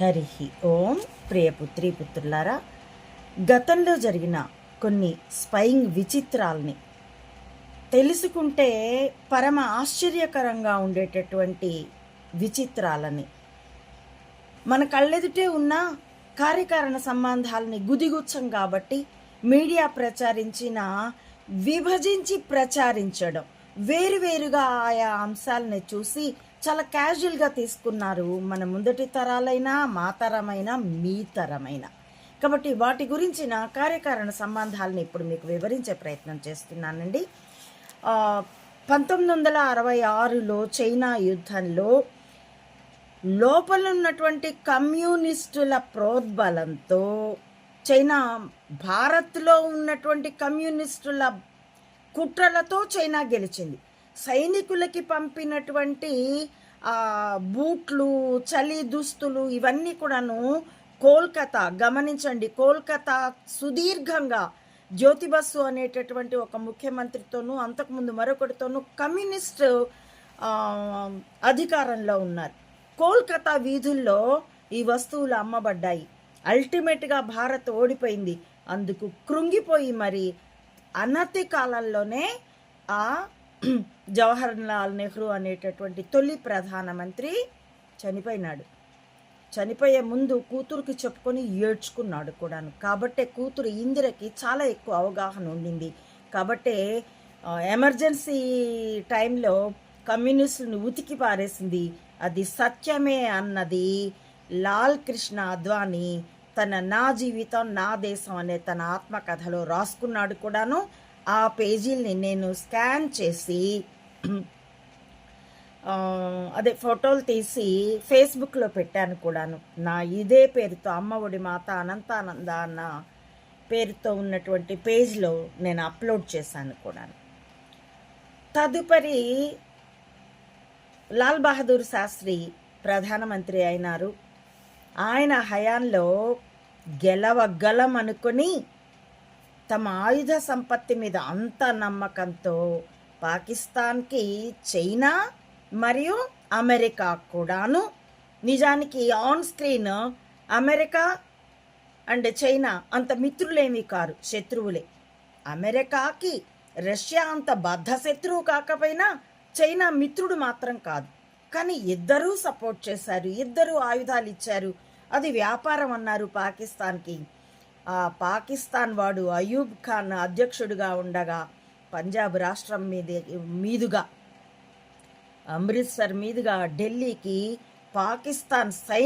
హరి ఓం ప్రియపుత్రి పుత్రులారా గతంలో జరిగిన కొన్ని స్పైయింగ్ విచిత్రాల్ని తెలుసుకుంటే పరమ ఆశ్చర్యకరంగా ఉండేటటువంటి విచిత్రాలని. మన కళ్ళెదుటే ఉన్న కార్యకారణ సంబంధాలని గుదిగుచ్చం కాబట్టి మీడియా ప్రచారించిన విభజించి ప్రచారించడం వేరువేరుగా ఆయా అంశాలని చూసి చాలా క్యాజువల్గా తీసుకున్నారు. మన ముందటి తరాలైనా మా తరమైన మీ తరమైన. కాబట్టి వాటి గురించిన కార్యకారణ సంబంధాలను ఇప్పుడు మీకు వివరించే ప్రయత్నం చేస్తున్నానండి. పంతొమ్మిది వందల అరవై ఆరులో చైనా యుద్ధంలో లోపల ఉన్నటువంటి కమ్యూనిస్టుల ప్రోద్బలంతో చైనా భారత్లో ఉన్నటువంటి కమ్యూనిస్టుల కుట్రలతో చైనా గెలిచింది. సైనికులకి పంపినటువంటి బూట్లు చలి దుస్తులు ఇవన్నీ కూడాను కోల్కతా గమనించండి కోల్కతా సుదీర్ఘంగా జ్యోతిబస్సు అనేటటువంటి ఒక ముఖ్యమంత్రితోనూ అంతకుముందు మరొకటితోనూ కమ్యూనిస్ట్ అధికారంలో ఉన్నారు. కోల్కతా వీధుల్లో ఈ వస్తువులు అమ్మబడ్డాయి. అల్టిమేట్గా భారత్ ఓడిపోయింది. అందుకు కృంగిపోయి మరి అనతి కాలంలోనే ఆ జవహర్ లాల్ నెహ్రూ అనేటటువంటి తొలి ప్రధానమంత్రి చనిపోయినాడు. చనిపోయే ముందు కూతురుకి చెప్పుకొని ఏడ్చుకున్నాడు కూడాను. కాబట్టే కూతురు ఇందిరకి చాలా ఎక్కువ అవగాహన ఉండింది. కాబట్టే ఎమర్జెన్సీ టైంలో కమ్యూనిస్టులను ఉతికి పారేసింది. అది సత్యమే అన్నది లాల్ కృష్ణ అద్వానీ తన నా జీవితం నా దేశం అనే తన ఆత్మకథలో రాసుకున్నాడు కూడాను. ఆ పేజీల్ని నేను స్కాన్ చేసి అదే ఫోటోలు తీసి ఫేస్బుక్లో పెట్టాను కూడాను. నా ఇదే పేరుతో అమ్మ ఒడి మాత అనంతానంద అన్న పేరుతో ఉన్నటువంటి పేజ్లో నేను అప్లోడ్ చేశాను కూడాను. తదుపరి లాల్ బహదూర్ శాస్త్రి ప్రధానమంత్రి అయినారు. ఆయన హయాంలో గెలవగలం అనుకొని తమ ఆయుధ సంపత్తి మీద అంత నమ్మకంతో పాకిస్తాన్కి చైనా మరియు అమెరికా కూడాను నిజానికి on screen America and China అంత మిత్రులేమీ కారు శత్రువులే. అమెరికాకి రష్యా అంత బద్ధ శత్రువు కాకపోయినా చైనా మిత్రుడు మాత్రం కాదు. కానీ ఇద్దరూ సపోర్ట్ చేశారు ఇద్దరూ ఆయుధాలు ఇచ్చారు. అది వ్యాపారం అన్నారు పాకిస్తాన్కి. పాకిస్తాన్ వాడు అయూబ్ ఖాన్ అధ్యక్షుడిగా ఉండగా పంజాబ్ రాష్ట్రం మీద మీదుగా అమృత్సర్ మీదుగా ఢిల్లీకి పాకిస్తాన్ సైన్యం